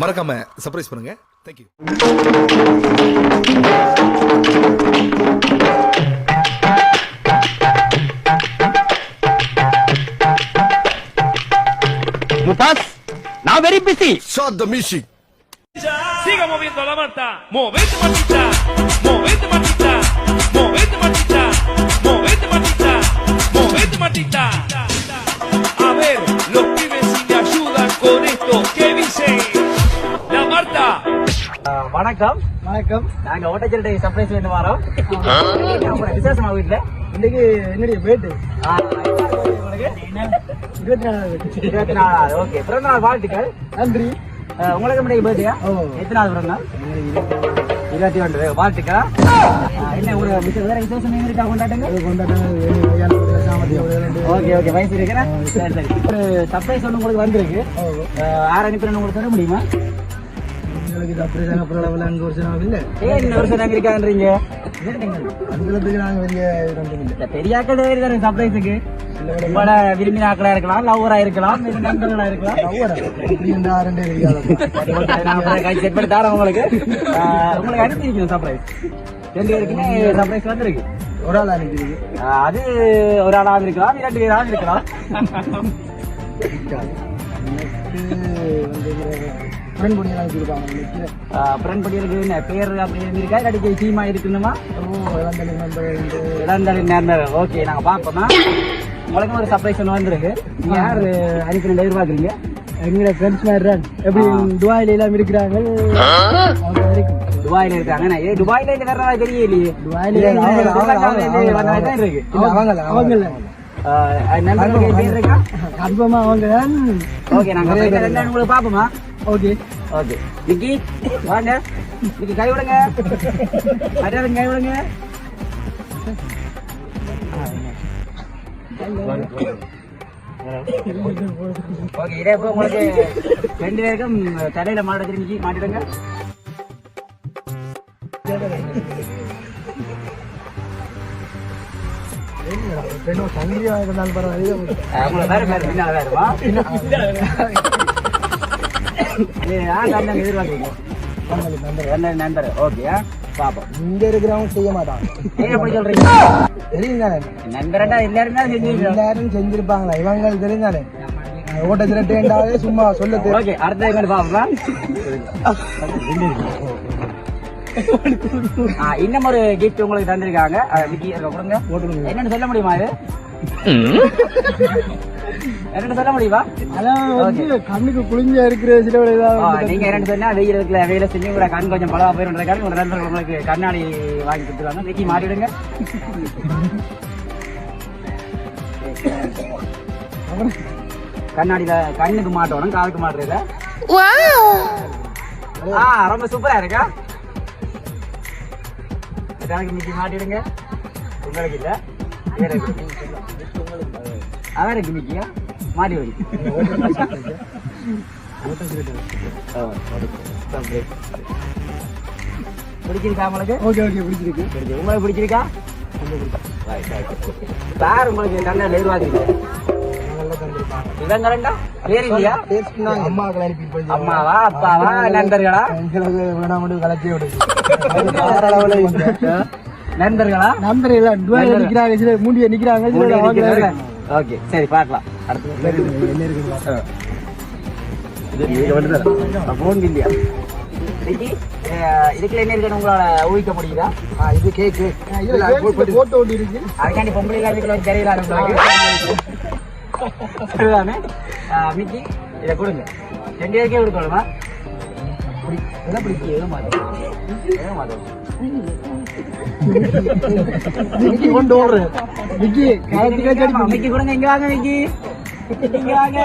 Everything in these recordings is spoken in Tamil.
மறக்காம சர்ப்ரைஸ் பண்ணுங்க தேங்க்யூ முபாஸ் நான் very busy Shut the music. Siga moviendo la manta. Movete, matita. Movete, matita. Movete, matita. Movete, matita. Movete, matita. A ver, los pibes si me ayudan con esto. ¿Qué dicen? வணக்கம். வணக்கம். நாங்க ஓட்டச்சரட்டை சர்ப்ரைஸ் வேணும் வரோம். அப்புறம் விசேஷமா வீட்டுல இன்னைக்கு என்னுடைய பேட்டு ஆ, இருபத்தி நாலாவது இருபத்தி நாலாவது. ஓகே பிறந்த நாள் வாழ்த்துக்கள். நன்றி. உங்களுக்கு முன்னாடி ஓ. எத்தனாவது பிறந்த நாள் இருபத்தி ஒன்று. வாழ்த்துக்கள். என்ன ஒரு விசே- வேற விசேஷம் எங்க இருக்கா? கொண்டாட்டுங்க சாமர்த்தியம் ஓகே ஓகே. வயசு இருக்கிறேன் சரி சரி. ஒரு சர்ப்ரைஸ் ஒன்று உங்களுக்கு வந்திருக்கு. யார் அனுப்பினு உங்களுக்கு தர முடியுமா? எங்களுக்கு அப்படி தாங்க பரவாயில்ல. அங்கே ஒரு சில இல்லை. ஏன் வருஷம் நாங்க இருக்கான்றீங்க அதுக்கு நாங்கள்? வெளிய ரெண்டும் இல்லை இந்த பெரியாக்கள் தானே சர்ப்ரைஸுக்கு உங்களோட விரும்பின ஆக்களா இருக்கலாம் லவ்வரா இருக்கலாம். நண்பர்களா இருக்கலாம் ரெண்டே இருக்காது செட் பண்ணி தரேன் உங்களுக்கு. உங்களுக்கு அனுப்பியிருக்கணும் சர்ப்ரைஸ் ரெண்டு பேருக்குமே சர்ப்ரைஸ் வந்திருக்கு. ஒரு ஆள் அது ஒரு ஆளாக இருக்கலாம் இரண்டு பேராக இருக்கலாம். நினைக்கிறேன் ஃப்ரெண்ட் படிகளுக்கு என்ன பேர் அப்படி இருக்கா? இல்லாட்டி டீமா இருக்கணுமா? ஓ இளந்தலை நண்பர் ஓகே நாங்க பார்ப்போமா. உங்களுக்கு ஒரு சர்ப்ரைஸ் ஒன்று வந்திருக்கு. நீங்க யார் அனுப்பி எதிர்பார்க்குறீங்க? எங்களோட ஃப்ரெண்ட்ஸ் மாதிரி தான். எப்படி துபாயில எல்லாம் இருக்கிறாங்க? துபாயில இருக்காங்க நான், ஏ துபாயில இருந்து வர்றதா தெரியலையே. துபாயில இல்ல, அவங்க- அவங்க- இருக்கு. நண்பர்களுக்கு பேர் இருக்கா? கன்ஃபார்மா அவங்க ஓகே நாங்க நிறைய போயிட்டு பேர் ரெண்டு உங்களுக்கு பாப்போமா ஓகே ஓகே நிக்கி வாங்க நிக்கி கை விடுங்க மரியாதை கை விடுங்க ஓகே இதே இப்போ உங்களுக்கு ரெண்டு பேருக்கும் தலையில மாட திரும்பி மாட்டிடுங்க சங்கிலியா இருந்தாலும் பரவாயில்ல வேற பேர் பின்னால வேறுமா எதிர்பார்க்குறீங்க நண்பர்? ஓகே பாப்போம். இங்க இருக்கிறவங்க செய்ய மாட்டாங்க நீங்க எப்படி சொல்றீங்க. தெரியும் தானே நண்பரண்டா எல்லாரும் தான் செஞ்சுருக்கோம் எல்லாரும் செஞ்சிருப்பாங்களா? இவங்களுக்கு தெரியும் தானே ஓட்ட திரட்டேண்டாவே சும்மா சொல்ல ஓகே அடுத்த எங்க பாப்போம்? இன்னும் ஒரு கிஃப்ட் உங்களுக்கு தந்திருக்காங்க. கொடுங்க. என்னன்னு சொல்ல முடியுமா இது சொல்ல முடியுமா? அதான் வந்து கண்ணுக்கு குளிஞ்சா இருக்கிற சில நீங்க என்னன்னு சொன்னா வெயில் இருக்குல்ல வெயில செஞ்சு உங்களோட கண் கொஞ்சம் பலவா உங்க நண்பர்கள் உங்களுக்கு கண்ணாடி வாங்கி கொடுத்துருவாங்க. விக்கி மாட்டிடுங்க கண்ணாடியில கண்ணுக்கு மாட்டணும் காதுக்கு மாட்டுறதுல. ஆ ரொம்ப சூப்பரா இருக்கா? எனக்கு மிக்கி மாட்டிடுங்க. உங்களுக்கு இல்ல. மாட்டி வை ஆ, சரி. பிடிச்சிருக்கா உங்களுக்கு? ஓகே ஓகே பிடிச்சிருக்கு. பிடிச்சிருக்கு. உங்களுக்கு பிடிச்சிருக்கா. சார் உங்களுக்கு கண்ணில் எதிர்பார்க்குறீங்க இவங்க ரெண்டா? பேர் இல்லையா? அம்மாவா அப்பாவா நண்பர்களா? எங்களுக்கு வேணாம் மட்டும் கலச்சி நண்பர்களா? இல்ல துபாயில நிக்கிறாங்க மூண்டிய நிக்கிறாங்க ஓகே சரி பார்க்கலாம். அடுத்து இல்லையா? இதுக்குள்ள என்ன இருக்குன்னு உங்களால ஊகிக்க முடியுதா? இது கேக்கு போட்டோ ஒட்டி இருக்கு. அதுக்காண்டி பொம்பளை காலத்துக்குள்ள தெரியல சரிதானே? மிக்கி இதை கொடுங்க. ரெண்டு பேருக்கே கொடுக்கணுமா? என்ன பிடிக்கும் ஏதோ மாதம் ஏதோ மாதம் விக்கி கொண்டு ஓடுறேன் விக்கி காலத்துக்கே செடி மிக்கி கொடுங்க இங்க வாங்க விக்கி இங்க வாங்க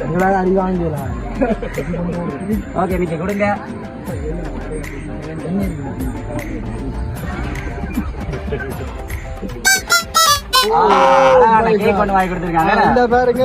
எங்களால அடி வாங்கிடலாம் ஓகே விக்கி கொடுங்க கேக் கொண்டு வாங்கி கொடுத்துருக்காங்க இந்த பாருங்க